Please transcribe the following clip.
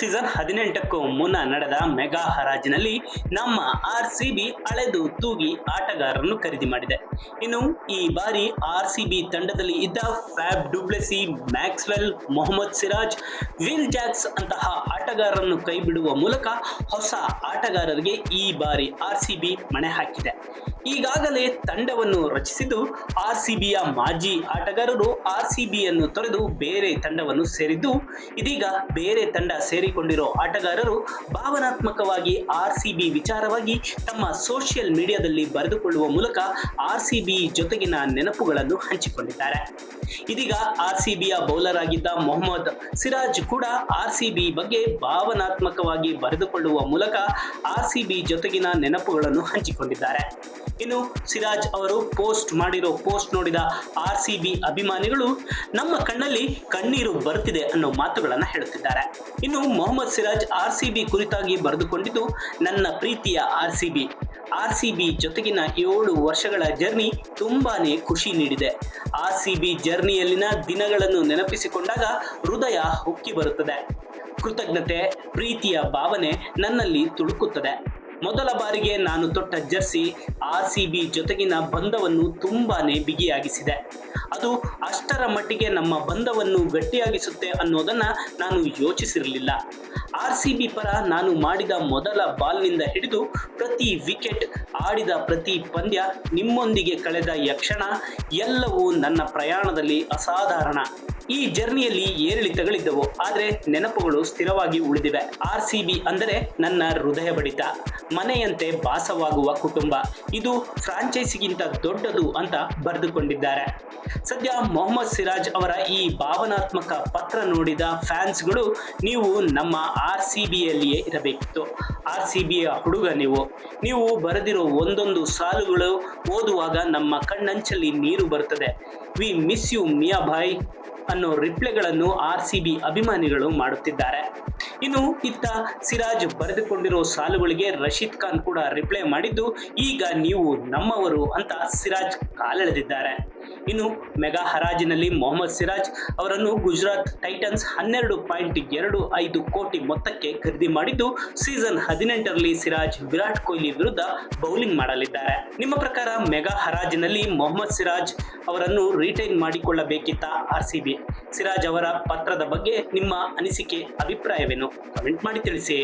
Season ಹದಿನೆಂಟಕ್ಕೂ ಮುನ್ನ ನಡೆದ mega ಹರಾಜಿನಲ್ಲಿ ನಮ್ಮ ಆರ್ ಸಿ ಬಿ ಅಳೆದು ತೂಗಿ ಆಟಗಾರರನ್ನು ಖರೀದಿ ಮಾಡಿದೆ. ಇನ್ನು ಈ ಬಾರಿ ಆರ್ ಸಿ ಬಿ ತಂಡದಲ್ಲಿ ಇದ್ದ Faf du Plessis, Maxwell, Mohammed Siraj, Will Jacks ಅಂತಹ ಆಟಗಾರರನ್ನು ಕೈಬಿಡುವ ಮೂಲಕ ಹೊಸ ಆಟಗಾರರಿಗೆ ಈ ಬಾರಿ ಆರ್ ಸಿ ಬಿ ಮಣೆ ಹಾಕಿದೆ. ಈಗಾಗಲೇ ತಂಡವನ್ನು ರಚಿಸಿದ್ದು ಆರ್ ಸಿಬಿಯ ಮಾಜಿ ಆಟಗಾರರು ಆರ್ ಸಿಬಿಯನ್ನು ತೊರೆದು ಬೇರೆ ತಂಡವನ್ನು ಸೇರಿದ್ದು, ಇದೀಗ ಬೇರೆ ತಂಡ ಸೇರಿಕೊಂಡಿರೋ ಆಟಗಾರರು ಭಾವನಾತ್ಮಕವಾಗಿ ಆರ್ ಸಿಬಿ ವಿಚಾರವಾಗಿ ತಮ್ಮ ಸೋಷಿಯಲ್ ಮೀಡಿಯಾದಲ್ಲಿ ಬರೆದುಕೊಳ್ಳುವ ಮೂಲಕ ಆರ್ ಸಿಬಿ ಜೊತೆಗಿನ ನೆನಪುಗಳನ್ನು ಹಂಚಿಕೊಂಡಿದ್ದಾರೆ. ಇದೀಗ ಆರ್ ಸಿಬಿಯ ಬೌಲರ್ ಆಗಿದ್ದ ಮೊಹಮ್ಮದ್ ಸಿರಾಜ್ ಕೂಡ ಆರ್ ಸಿಬಿ ಬಗ್ಗೆ ಭಾವನಾತ್ಮಕವಾಗಿ ಬರೆದುಕೊಳ್ಳುವ ಮೂಲಕ ಆರ್ ಸಿಬಿ ಜೊತೆಗಿನ ನೆನಪುಗಳನ್ನು ಹಂಚಿಕೊಂಡಿದ್ದಾರೆ. ಇನ್ನು ಸಿರಾಜ್ ಅವರು ಪೋಸ್ಟ್ ಮಾಡಿರೋ ಪೋಸ್ಟ್ ನೋಡಿದ ಆರ್ ಸಿ ಬಿ ಅಭಿಮಾನಿಗಳು, ನಮ್ಮ ಕಣ್ಣಲ್ಲಿ ಕಣ್ಣೀರು ಬರ್ತಿದೆ ಅನ್ನೋ ಮಾತುಗಳನ್ನು ಹೇಳುತ್ತಿದ್ದಾರೆ. ಇನ್ನು Mohammed Siraj R C B ಕುರಿತಾಗಿ ಬರೆದುಕೊಂಡಿದ್ದು, ನನ್ನ ಪ್ರೀತಿಯ R C B R C B ಜೊತೆಗಿನ ಏಳು ವರ್ಷಗಳ ಜರ್ನಿ ತುಂಬಾನೇ ಖುಷಿ ನೀಡಿದೆ. ಆರ್ ಸಿ ಬಿ ಜರ್ನಿಯಲ್ಲಿನ ದಿನಗಳನ್ನು ನೆನಪಿಸಿಕೊಂಡಾಗ ಹೃದಯ ಹುಕ್ಕಿ ಬರುತ್ತದೆ. ಕೃತಜ್ಞತೆ, ಪ್ರೀತಿಯ ಭಾವನೆ ನನ್ನಲ್ಲಿ ತುಳುಕುತ್ತದೆ. ಮೊದಲ ಬಾರಿಗೆ ನಾನು ತೊಟ್ಟ ಜರ್ಸಿ ಆರ್ ಸಿ ಬಿ ಜೊತೆಗಿನ ಬಂಧವನ್ನು ತುಂಬಾನೇ ಬಿಗಿಯಾಗಿಸಿದೆ. ಅದು ಅಷ್ಟರ ಮಟ್ಟಿಗೆ ನಮ್ಮ ಬಂಧವನ್ನು ಗಟ್ಟಿಯಾಗಿಸುತ್ತೆ ಅನ್ನೋದನ್ನ ನಾನು ಯೋಚಿಸಿರಲಿಲ್ಲ. ಆರ್ ಸಿ ಬಿ ಪರ ನಾನು ಮಾಡಿದ ಮೊದಲ ಬಾಲ್ನಿಂದ ಹಿಡಿದು ಪ್ರತಿ ವಿಕೆಟ್ ಆಡಿದ ಪ್ರತಿ ಪಂದ್ಯ ನಿಮ್ಮೊಂದಿಗೆ ಕಳೆದ ಯಕ್ಷಣ ಎಲ್ಲವೂ ನನ್ನ ಪ್ರಯಾಣದಲ್ಲಿ ಅಸಾಧಾರಣ. ಈ ಜರ್ನಿಯಲ್ಲಿ ಏರಿಳಿತಗಳಿದ್ದವು, ಆದರೆ ನೆನಪುಗಳು ಸ್ಥಿರವಾಗಿ ಉಳಿದಿವೆ. ಆರ್ ಸಿ ಅಂದರೆ ನನ್ನ ಹೃದಯ ಬಡಿತ. ಮನೆಯಂತೆ ಭಾಸವಾಗುವ ಕುಟುಂಬ. ಇದು ಫ್ರಾಂಚೈಸಿಗಿಂತ ದೊಡ್ಡದು ಅಂತ ಬರೆದುಕೊಂಡಿದ್ದಾರೆ. ಸದ್ಯ ಮೊಹಮ್ಮದ್ ಸಿರಾಜ್ ಅವರ ಈ ಭಾವನಾತ್ಮಕ ಪತ್ರ ನೋಡಿದ ಫ್ಯಾನ್ಸ್ಗಳು, ನೀವು ನಮ್ಮ ಆರ್ ಸಿ ಬಿಯಲ್ಲಿಯೇ ಇರಬೇಕಿತ್ತು. ಆರ್ ಸಿ ಬಿಯ ಹುಡುಗ ನೀವು. ನೀವು ಬರೆದಿರೋ ಒಂದೊಂದು ಸಾಲುಗಳು ಓದುವಾಗ ನಮ್ಮ ಕಣ್ಣಂಚಲ್ಲಿ ನೀರು ಬರುತ್ತದೆ. We miss you Miya Bhai ಅನ್ನೋ ರಿಪ್ಲೈಗಳನ್ನು ಆರ್ ಸಿ ಬಿ ಅಭಿಮಾನಿಗಳು ಮಾಡುತ್ತಿದ್ದಾರೆ. ಇನ್ನು ಇತ್ತ ಸಿರಾಜ್ ಬರೆದುಕೊಂಡಿರೋ ಸಾಲುಗಳಿಗೆ ರಶೀದ್ ಖಾನ್ ಕೂಡ ರಿಪ್ಲೈ ಮಾಡಿದ್ದು, ಈಗ ನೀವು ನಮ್ಮವರು ಅಂತ ಸಿರಾಜ್ ಕಾಲೆಳೆದಿದ್ದಾರೆ. ಇನ್ನು ಮೆಗಾ ಹರಾಜಿನಲ್ಲಿ ಮೊಹಮ್ಮದ್ ಸಿರಾಜ್ ಅವರನ್ನು ಗುಜರಾತ್ ಟೈಟನ್ಸ್ ಹನ್ನೆರಡು ಪಾಯಿಂಟ್ ಎರಡು ಐದು ಕೋಟಿ ಮೊತ್ತಕ್ಕೆ ಖರೀದಿ ಮಾಡಿದ್ದು, ಸೀಸನ್ ಹದಿನೆಂಟರಲ್ಲಿ ಸಿರಾಜ್ ವಿರಾಟ್ ಕೊಹ್ಲಿ ವಿರುದ್ಧ ಬೌಲಿಂಗ್ ಮಾಡಲಿದ್ದಾರೆ. ನಿಮ್ಮ ಪ್ರಕಾರ ಮೆಗಾ ಹರಾಜಿನಲ್ಲಿ ಮೊಹಮ್ಮದ್ ಸಿರಾಜ್ ಅವರನ್ನು ರಿಟೈನ್ ಮಾಡಿಕೊಳ್ಳಬೇಕಿತ್ತ ಆರ್ ಸಿ ಬಿ? ಸಿರಾಜ್ ಅವರ ಪತ್ರದ ಬಗ್ಗೆ ನಿಮ್ಮ ಅನಿಸಿಕೆ, ಅಭಿಪ್ರಾಯವೇನು? ಕಮೆಂಟ್ ಮಾಡಿ ತಿಳಿಸಿ.